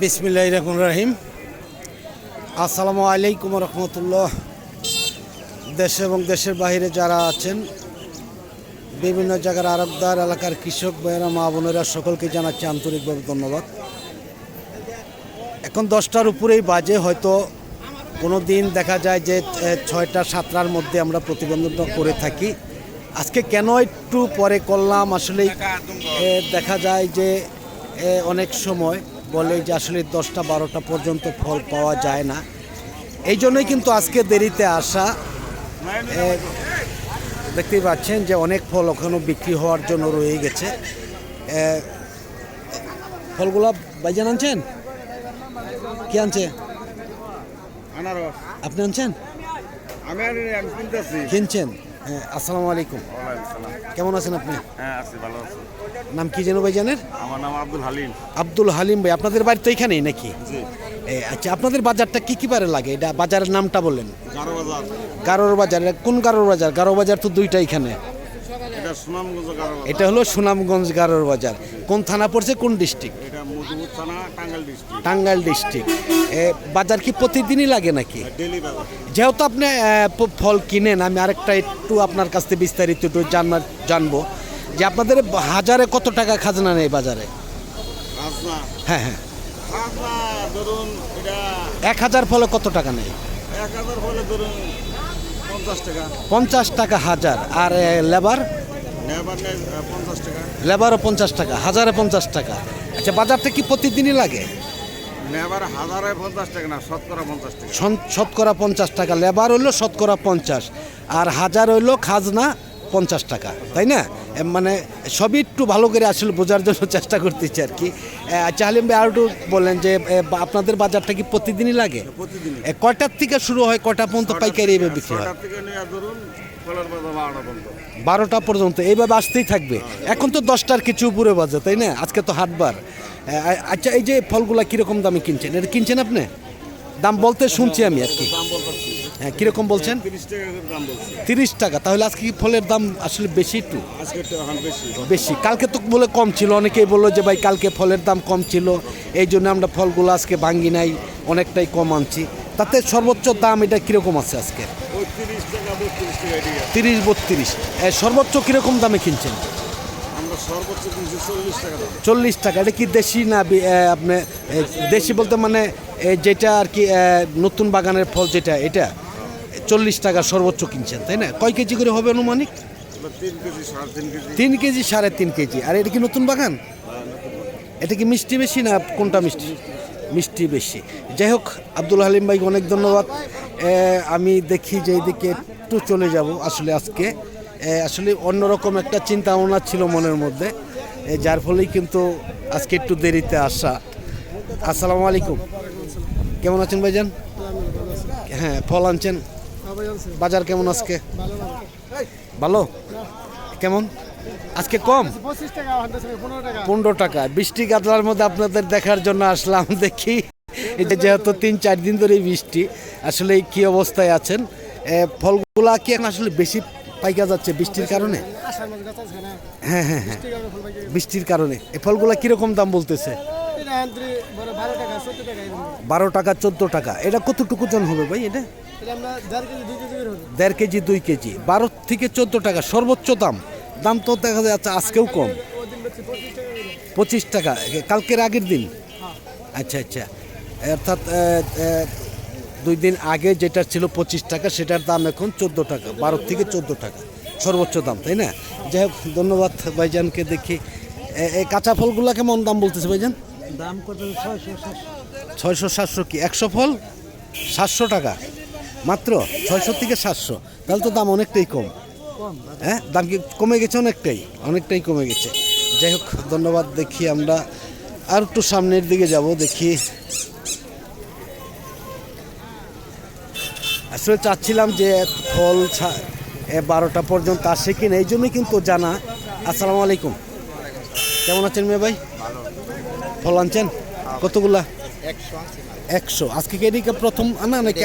বিসমিল্লাহ রহমান রাহিম। আসসালামু আলাইকুম রহমতুল্লাহ। দেশ এবং দেশের বাইরে যারা আছেন, বিভিন্ন জায়গার আরবদার এলাকার কৃষক ভাইয়েরা, মা বোনেরা, সকলকে জানাচ্ছি আন্তরিকভাবে ধন্যবাদ। এখন দশটার উপরেই বাজে, হয়তো কোনো দিন দেখা যায় যে ছয়টা, সাতটার মধ্যে আমরা প্রতিবন্ধকতা করে থাকি। আজকে কেন একটু পরে করলাম? আসলেই দেখা যায় যে অনেক সময় বলে যে আসলে দশটা বারোটা পর্যন্ত ফল পাওয়া যায় না। এই জন্যই কিন্তু আজকে দেরিতে আসা। দেখতেই পাচ্ছেন যে অনেক ফল ওখানেও বিক্রি হওয়ার জন্য রয়ে গেছে। ফলগুলা বাইজান আনছেন? কি আনছে? আপনি আনছেন? কিনছেন? আসসালামু আলাইকুম। কেমন আছেন আপনি? হ্যাঁ আছি ভালো আছি। নাম কি যেন ভাইজানের? আমার নাম আব্দুল হালিম। আব্দুল হালিম ভাই আপনাদের বাড়ি তো এখানেই নাকি? আচ্ছা আপনাদের বাজারটা কি কি বারে লাগে? এটা বাজারের নামটা বললেন গারোর বাজার কোন গারোর বাজার? গারো বাজার তো দুইটা এখানে। এটা হলো সুনামগঞ্জ গারোর বাজার। কোন থানা পড়ছে কোন ডিস্ট্রিক্ট? টাঙ্গাইল ডিস্ট্রিক্ট বাজার কি প্রতিদিনই লাগে নাকি? যেহেতু আপনি ফল কিনেন আমি আরেকটা একটু আপনার কাছ থেকে বিস্তারিত একটু জানার জানব। যে আপনাদের হাজারে কত টাকা খাজনা নেই বাজারে? হ্যাঁ হ্যাঁ। এক হাজার ফলে কত টাকা নেই পঞ্চাশ টাকা। হাজার। আর লেবার? লেবারও পঞ্চাশ টাকা হাজারে পঞ্চাশ টাকা। আচ্ছা বাজারটা কি প্রতিদিনই লাগে? নেবার হাজারে পঞ্চাশ টাকা না শতকরা পঞ্চাশ টাকা। শতকরা পঞ্চাশ টাকা লেবার হইল শতকরা পঞ্চাশ আর হাজার হইল খাজনা পঞ্চাশ টাকা তাই না? মানে সবই একটু ভালো করে আসলে বোঝার জন্য চেষ্টা করতেছি আর কি। এ, আচ্ছা হালিম ভাই আর একটু বললেন যে আপনাদের বাজারটা কি প্রতিদিনই লাগে? কয়টার থেকে শুরু হয় কটা পর্যন্ত পাইকারি বিক্রি হয়? বারোটা পর্যন্ত। এইভাবে আসতেই থাকবে। এখন তো দশটার কিছু উপরে বাজে, তাই না? আজকে তো হাটবার। আচ্ছা এই যে ফলগুলা কীরকম দামে কিনছেন? এটা কিনছেন আপনি? দাম বলতে শুনছি আমি আর কি। হ্যাঁ কীরকম বলছেন? তিরিশ টাকা। তাহলে আজকে কি ফলের দাম আসলে বেশি একটু? বেশি। কালকে তো বলে কম ছিল। অনেকেই বলল যে, ভাই, কালকে ফলের দাম কম ছিল। এই জন্য আমরা ফলগুলো আজকে ভাঙ্গি নাই। অনেকটাই কম আনছি। তাতে সর্বোচ্চ দাম এটা কীরকম আছে আজকে? তিরিশ বত্রিশ। সর্বোচ্চ কীরকম দামে কিনছেন? চল্লিশ টাকা এটা কি দেশি না আপনি দেশি বলতে মানে যেটা আর কি নতুন বাগানের ফল যেটা এটা? চল্লিশ টাকা সর্বোচ্চ কিনছেন তাই না? কয় কেজি করে হবে আনুমানিক? তিন কেজি সাড়ে তিন কেজি। তিন কেজি সাড়ে তিন কেজি। আর এটা কি নতুন বাগান। এটা কি মিষ্টি বেশি না কোনটা মিষ্টি? মিষ্টি বেশি। যাই হোক, আব্দুল হালিম ভাই অনেক ধন্যবাদ। আমি দেখি যে এইদিকে একটু চলে যাব আসলে আজকে। আসলে অন্যরকম একটা চিন্তা ভাবনা ছিল মনের মধ্যে। যার ফলেই কিন্তু আজকে একটু দেরিতে আসা। আসসালামু আলাইকুম। কেমন আছেন ভাইজান? হ্যাঁ ফল আনছেন? বাজার কেমন আজকে? ভালো। কেমন? আজকে কম? পনেরো টাকা। বৃষ্টি কাতলার মধ্যে আপনাদের দেখার জন্য আসলাম দেখি। যে যেহেতু তিন চার দিন ধরে বৃষ্টি আসলে কি অবস্থায় আছেন? ফলগুলা কি এখন আসলে বেশি পাইকা যাচ্ছে বৃষ্টির কারণে? হ্যাঁ। হ্যাঁ হ্যাঁ পাইকারি বৃষ্টির কারণে এই ফলগুলা কীরকম দাম বলতেছে? এটা বারো টাকা চোদ্দ টাকা এটা কতটুকু জন হবে ভাই এটা? এটা দেড় কেজি দুই কেজি। বারো থেকে চোদ্দ টাকা সর্বোচ্চ দাম। দাম তো দেখা যাচ্ছে আজকেও কম। পঁচিশ টাকা কালকের আগের দিন? আচ্ছা আচ্ছা। অর্থাৎ দুই দিন আগে যেটা ছিল পঁচিশ টাকা সেটার দাম এখন চোদ্দ টাকা বারো থেকে চোদ্দ টাকা সর্বোচ্চ দাম তাই না? যাই হোক ধন্যবাদ ভাইজানকে দেখি। এই কাঁচা ফলগুলো কেমন দাম বলতেছে ভাইজান? দাম কত? ছয়শো ছয়শো সাতশো কি? একশো ফল? সাতশো টাকা। মাত্র ছয়শো থেকে সাতশো। তাহলে তো দাম অনেকটাই কম। হ্যাঁ দাম কি কমে গেছে অনেকটাই অনেকটাই কমে গেছে। যাই হোক ধন্যবাদ দেখি আমরা আর একটু সামনের দিকে যাব দেখি। আসলে চাচ্ছিলাম যে ফল ছা- এ বারোটা পর্যন্ত আসে কিনা এই জন্যই কিন্তু জানা। আসসালামু আলাইকুম। কেমন আছেন মেয়ে ভাই? ফল আনছেন? কতগুলা? একশো আজকে কি এদিকে প্রথম আনা নাকি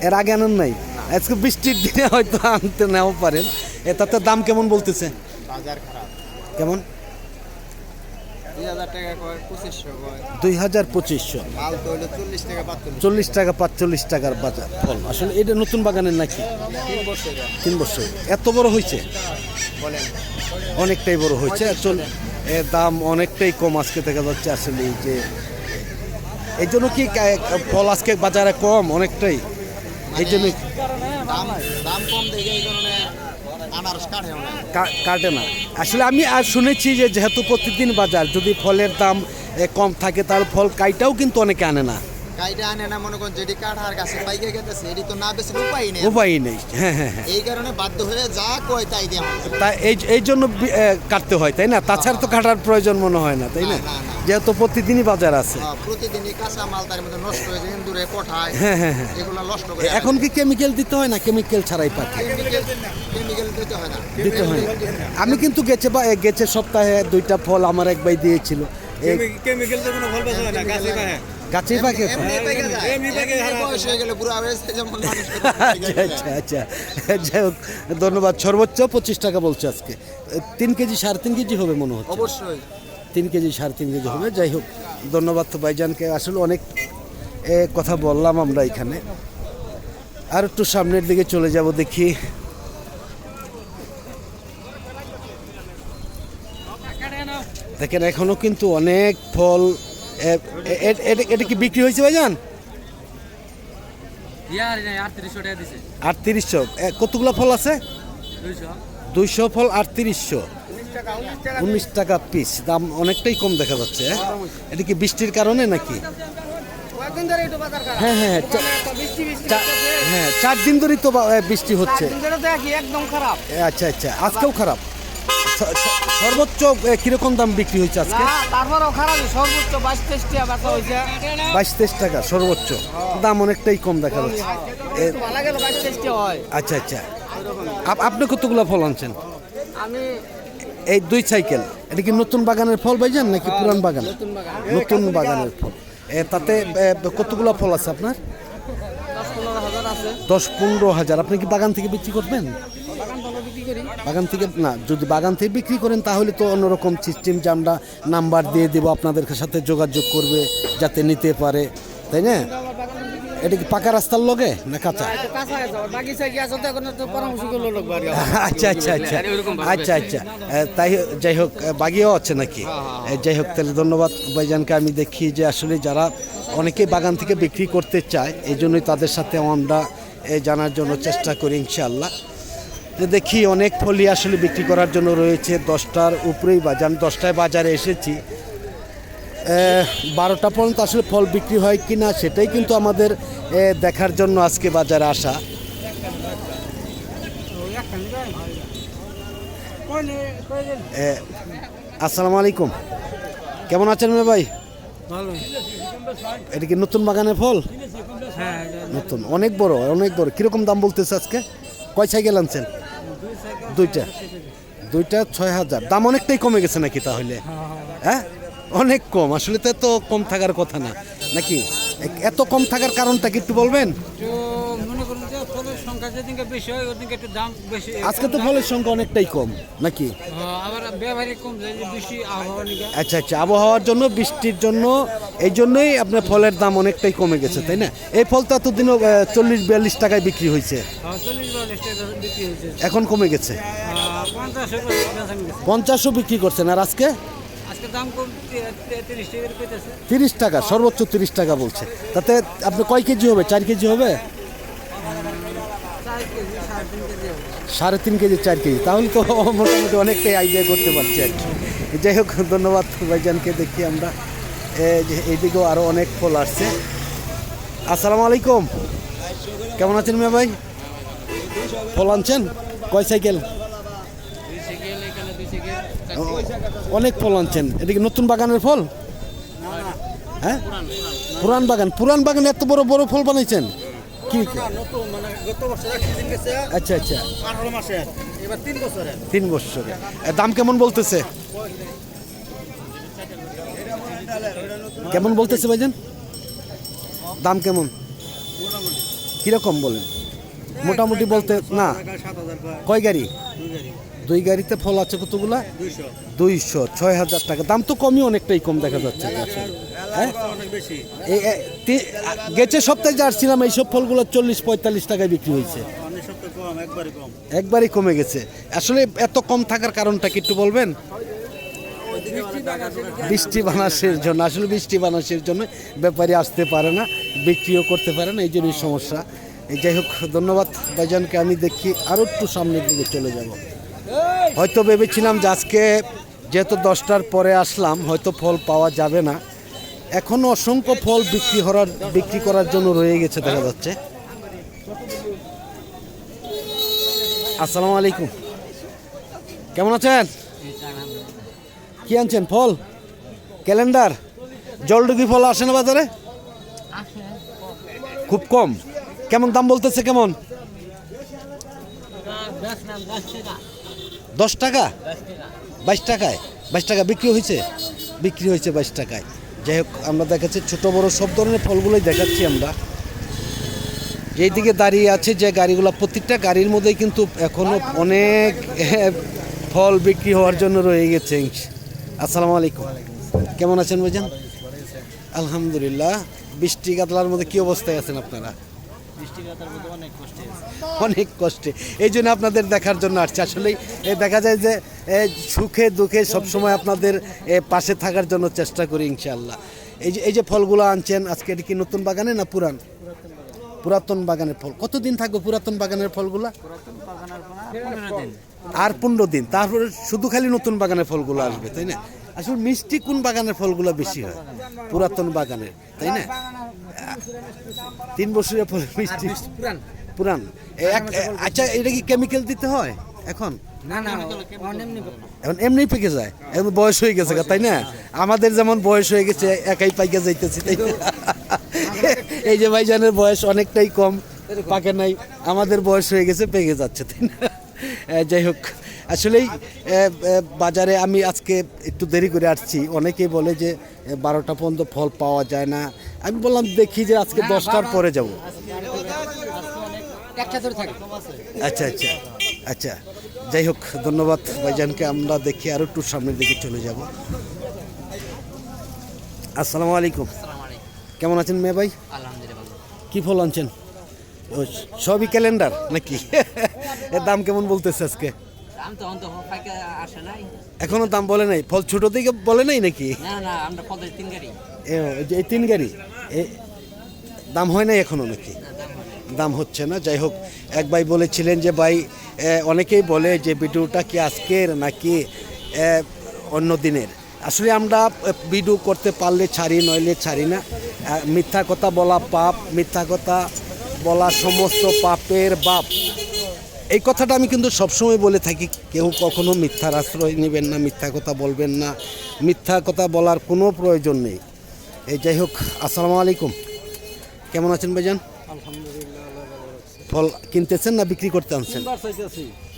এর আগে আনেন নাই? আজকে বৃষ্টির দিনে হয়তো আনতে নাও পারেন। এ তাতে দাম কেমন বলতেছে? বাজার খারাপ। কেমন? দুই হাজার পঁচিশশো চল্লিশ টাকা পাঁচচল্লিশ টাকার বাজার। ফল আসলে এটা নতুন বাগানের নাকি? তিন বছর এত বড় হয়েছে অনেকটাই বড় হয়েছে এর দাম অনেকটাই কম আজকে দেখা যাচ্ছে আসলে এই যে এই জন্য কি ফল আজকে বাজারে কম? অনেকটাই। এই জন্য কাটে না। আসলে আমি আর শুনেছি যে যেহেতু প্রতিদিন বাজার, যদি ফলের দাম কম থাকে তাহলে ফল কাইটাও কিন্তু অনেকে আনে না। গাইটা আনে না মনে করেন যেটি কাঠার কাছে পাইকে গেতেছে এটি তো না বেশি উপায় নেই। উপায় নেই হ্যাঁ হ্যাঁ হ্যাঁ। এই কারণে বাধ্য হয়ে যা কয় তাই দিয়ে এই এই জন্য কাটতে হয় তাই না? তাছাড়া তো কাটার প্রয়োজন মনে হয় না তাই না? না। যেহেতু প্রতিদিনই বাজার আছে। প্রতিদিনই কাঁচা মাল তার মধ্যে নষ্ট হয়ে যায় ইন্দুরে কোঠায় হ্যাঁ হ্যাঁ হ্যাঁ। এগুলো নষ্ট করে এখন কি কেমিক্যাল দিতে হয় না? কেমিক্যাল ছাড়াই পাকে কেমিক্যাল কেমিক্যাল দিতে হয় না। দিতে হয় আমি কিন্তু গেছে বা গেছে সপ্তাহে দুইটা ফল আমার এক ভাই দিয়েছিল। কেমিক্যাল তো কোনো ফল পাওয়া যায় না গাছে গাছেই পাকে হয়ে আচ্ছা আচ্ছা আচ্ছা। যাই হোক ধন্যবাদ। সর্বোচ্চ পঁচিশ টাকা বলছে আজকে। তিন কেজি সাড়ে তিন কেজি হবে মনে হচ্ছে। অবশ্যই। তিন কেজি সাড়ে তিন কেজি হবে। যাই হোক ধন্যবাদ তো ভাইজানকে। আসলে অনেক এ, কথা বললাম আমরা এখানে। আর একটু সামনের দিকে চলে যাব দেখি। দেখেন এখনও কিন্তু অনেক ফল এটা- এটা কি বিক্রি হয়েছে ভাইজান? ইয়ার নাই আটত্রিশশো কতগুলো ফল আছে? দুইশো। ফল আটত্রিশশো। উনিশ টাকা পিস দাম অনেকটাই কম দেখা যাচ্ছে? এটা কি বৃষ্টির কারণে নাকি? হ্যাঁ হ্যাঁ হ্যাঁ চার দিন ধরেই তো বৃষ্টি হচ্ছে। আচ্ছা আচ্ছা আজকেও খারাপ? সর্বোচ্চ কীরকম দাম বিক্রি হয়েছে আজকে? খারাপ সর্বোচ্চ বাইশ তেইশ টাকা বেচা হয়েছে। বাইশ তেইশ টাকা সর্বোচ্চ। দাম অনেকটাই কম দেখা যাচ্ছে। হয়। আচ্ছা আচ্ছা। আপ- আপনি কতগুলো ফল আনছেন? আমি এই দুই সাইকেল। এটা কি নতুন বাগানের ফল ভাইজান নাকি পুরান বাগান? নতুন বাগানের ফল। তাতে কতগুলো ফল আছে আপনার? দশ পনেরো হাজার। আপনি কি বাগান থেকে বিক্রি করবেন? করি বাগান থেকে না যদি বাগান থেকে বিক্রি করেন তাহলে তো অন্যরকম সিস্টেম যে আমরা নাম্বার দিয়ে দেবো আপনাদের সাথে যোগাযোগ করবে যাতে নিতে পারে। তাই না? এটা কি পাকা রাস্তার লগে না কাঁচা? আচ্ছা আচ্ছা আচ্ছা। আচ্ছা আচ্ছা। তাই যাই হোক বাগিও আছে নাকি? যাই হোক তাহলে ধন্যবাদ ভাইজানকে। আমি দেখি যে আসলে যারা অনেকে বাগান থেকে বিক্রি করতে চায় এই জন্যই তাদের সাথে আমরা জানার জন্য চেষ্টা করি ইনশাআল্লাহ। দেখি অনেক ফলই আসলে বিক্রি করার জন্য রয়েছে। দশটার উপরেই বাজার আমি দশটায় বাজারে এসেছি। বারোটা পর্যন্ত আসলে ফল বিক্রি হয় কি না সেটাই কিন্তু আমাদের দেখার জন্য আজকে বাজারে আসা। আসসালামু আলাইকুম। কেমন আছেন মেয়ে ভাই? এটা কি নতুন বাগানের ফল? হ্যাঁ নতুন অনেক বড় অনেক বড়। কীরকম দাম বলতেছে আজকে? কয় সাইকেল আনছেন? দুইটা। দুইটা ছয় হাজার। দাম অনেকটাই কমে গেছে নাকি তাহলে? হ্যাঁ? অনেক কম। আসলে তো এত কম থাকার কথা না। নাকি? এত কম থাকার কারণটা কি একটু বলবেন তো মনে করুন যে ফলের সংখ্যা যেদিনকে বেশি হয় ওদিনকে একটু দাম বেশি। আজকে তো ফলের সংখ্যা অনেকটাই কম নাকি? হ্যাঁ, আবার ব্যবহারিক কম বেশি আবহাওয়া আচ্ছা আচ্ছা আবহাওয়ার জন্য বৃষ্টির জন্য এই জন্যই আপনার ফলের দাম অনেকটাই কমে গেছে তাই না? এই ফল তো এতদিনও চল্লিশ বিয়াল্লিশ টাকায় বিক্রি হয়েছে। এখন কমে গেছে? গেছে পঞ্চাশও বিক্রি করছেন আর আজকে? তিরিশ টাকা সর্বোচ্চ তিরিশ টাকা বলছে। তাতে আপনি কয় কেজি হবে? চার কেজি হবে? সাড়ে তিন কেজি, চার কেজি। তাহলে তো মোটামুটি অনেকটাই আইডিয়া করতে পারছি আর কি। যাই হোক, ধন্যবাদ ভাইজানকে দেখি আমরা। এইদিকেও আরও অনেক ফল আসছে। আসসালামু আলাইকুম। কেমন আছেন মেয়ে ভাই? ফল আনছেন? কয় সাইকেল? অনেক ফল আনছেন। এদিকে নতুন বাগানের ফল? হ্যাঁ? পুরান বাগান। পুরান বাগানে। এত বড় বড় ফল বানাইছেন? কি নতুন মানে গত বছর সিজন গেছে আচ্ছা আচ্ছা। আঠারো মাসে। এবার দাম কেমন বলতেছে? কেমন বলতেছে ভাইজান? দাম কেমন? কীরকম বলেন? মোটামুটি বলতে না। কয় গাড়ি? দুই গাড়িতে ফল আছে কতগুলা? দুইশো। ছয় হাজার টাকা। দাম তো কমই অনেকটাই কম দেখা যাচ্ছে। গেছে সপ্তাহে যা আসছিলাম এইসব ফলগুলো চল্লিশ পঁয়তাল্লিশ টাকায় বিক্রি হয়েছে। একবারই কমে গেছে। আসলে এত কম থাকার কারণটা কি একটু বলবেন? বৃষ্টি বানাসের জন্য, আসলে বৃষ্টি বানাসের জন্য ব্যাপারী আসতে পারে না, বিক্রিও করতে পারে না, এই জন্যই সমস্যা। যাই হোক, ধন্যবাদ ভাইজানকে, আমি দেখি আরও একটু সামনের দিকে চলে যাব। হয়তো ভেবেছিলাম যে আজকে যেহেতু দশটার পরে আসলাম, হয়তো ফল পাওয়া যাবে না। এখনও অসংখ্য ফল বিক্রি করার বিক্রি করার জন্য রয়ে গেছে, দেখা যাচ্ছে। আসসালামু আলাইকুম। কেমন আছেন? কি আনছেন ফল? ক্যালেন্ডার? জলডুগি ফল আসে না বাজারে? খুব কম। কেমন দাম বলতেছে, কেমন? দশ টাকা? বাইশ টাকায়? বাইশ টাকা বিক্রি হয়েছে? বিক্রি হয়েছে বাইশ টাকায়। যাই হোক আমরা দেখাচ্ছি ছোট বড় সব ধরনের ফলগুলোই দেখাচ্ছি আমরা। যেই দিকে দাঁড়িয়ে আছে যে গাড়িগুলো প্রত্যেকটা গাড়ির মধ্যেই কিন্তু এখনও অনেক eh, ফল বিক্রি হওয়ার জন্য রয়ে গেছে। আসসালামু আলাইকুম। কেমন আছেন ভাইজান? আলহামদুলিল্লাহ। বৃষ্টি কাতলার মধ্যে কী অবস্থায় আছেন আপনারা? অনেক কষ্টে এই জন্য আপনাদের দেখার জন্য আসছে। আসলেই দেখা যায় যে সুখে দুঃখে সবসময় আপনাদের পাশে থাকার জন্য চেষ্টা করি ইনশাল্লাহ এই যে এই যে ফলগুলো আনছেন আজকে এটা কি নতুন বাগানে না পুরান? পুরাতন বাগানের ফল। কতদিন থাকবে পুরাতন বাগানের ফলগুলা? আর পনেরো দিন। তারপরে শুধু খালি নতুন বাগানের ফলগুলো আসবে তাই না? আসলে মিষ্টি কোন বাগানের ফলগুলো বেশি হয়? পুরাতন বাগানের তাই না? তিন বছরের ফল মিষ্টি পুরান। আচ্ছা এটা কি কেমিক্যাল দিতে হয় এখন? এখন এমনি পেকে যায়। এখন বয়স হয়ে গেছে তাই না? আমাদের যেমন বয়স হয়ে গেছে একাই পাইকে যাইতেছি তাই? এই যে ভাইজানের বয়স অনেকটাই কম পাকে নাই। আমাদের বয়স হয়ে গেছে পেকে যাচ্ছে তাই না? যাই হোক। আসলেই বাজারে আমি আজকে একটু দেরি করে আসছি। অনেকেই বলে যে বারোটা পর্যন্ত ফল পাওয়া যায় না। আমি বললাম দেখি যে আজকে দশটার পরে যাব। আচ্ছা আচ্ছা আচ্ছা। যাই হোক ধন্যবাদ ভাইজানকে। আমরা দেখি আরও একটু সামনের দিকে চলে যাব। আসসালামু আলাইকুম। কেমন আছেন মেয়ে ভাই? কি ফল আনছেন? সবই ক্যালেন্ডার নাকি? এর দাম কেমন বলতেছে আজকে? দাম তো অন্ত পাইকে আসে নাই। এখনও দাম বলে নাই? ফল ছোট থেকে বলে নাই নাকি? না না আমরা পদের তিন গাড়ি। এই যে এই তিন গাড়ি? দাম হয় নাই এখনও নাকি? দাম হচ্ছে না? যাই হোক এক ভাই বলেছিলেন যে ভাই অনেকেই বলে যে ভিডিওটা কি আজকের নাকি অন্য দিনের? আসলে আমরা ভিডিও করতে পারলে ছাড়ি নইলে ছাড়ি না। মিথ্যা কথা বলা পাপ মিথ্যা কথা বলা সমস্ত পাপের বাপ। এই কথাটা আমি কিন্তু সবসময় বলে থাকি কেউ কখনো মিথ্যার আশ্রয় নেবেন না মিথ্যা কথা বলবেন না মিথ্যা কথা বলার কোনো প্রয়োজন নেই। এই যাই হোক আসসালামু আলাইকুম। কেমন আছেন ভাইজান? ফল কিনতেছেন না বিক্রি করতে আনছেন?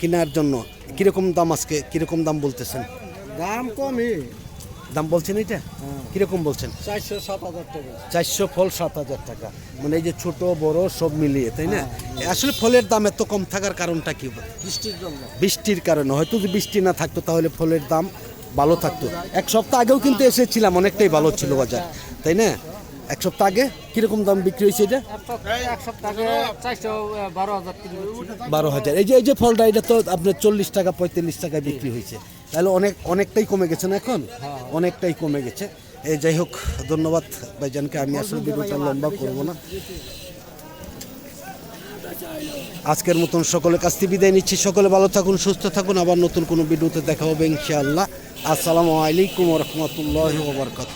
কেনার জন্য। কীরকম দাম আজকে কীরকম দাম বলতেছেন? দাম কমই। দাম বলছেন এটা? কীরকম বলছেন? চারশো সাত হাজার টাকা। চারশো ফল সাত হাজার টাকা। মানে এই যে ছোট বড় সব মিলিয়ে তাই না? আসলে ফলের দাম এত কম থাকার কারণটা কি? বৃষ্টির জন্য। বৃষ্টির কারণে। হয়তো যদি বৃষ্টি না থাকতো তাহলে ফলের দাম ভালো থাকতো। এক সপ্তাহ আগেও কিন্তু এসেছিলাম অনেকটাই ভালো ছিল বাজার তাই না? এক সপ্তাহ আগে কীরকম দাম বিক্রি হয়েছে এটা? বারো হাজার। এই যে এই যে ফলটা এটা তো আপনার চল্লিশ টাকা পঁয়তাল্লিশ টাকায় বিক্রি হয়েছে। তাহলে অনেক অনেকটাই কমে গেছে না এখন? অনেকটাই কমে গেছে। এই যাই হোক, ধন্যবাদ ভাইজানকে। আমি আসলে ভিডিওটা লম্বা করব না। আজকের মতন সকলের কাছ থেকে বিদায় নিচ্ছি। সকলে ভালো থাকুন, সুস্থ থাকুন। আবার নতুন কোনো ভিডিওতে দেখা হবে ইনশাআল্লাহ। আসসালামু আলাইকুম রহমতুল্লাহ বরকাত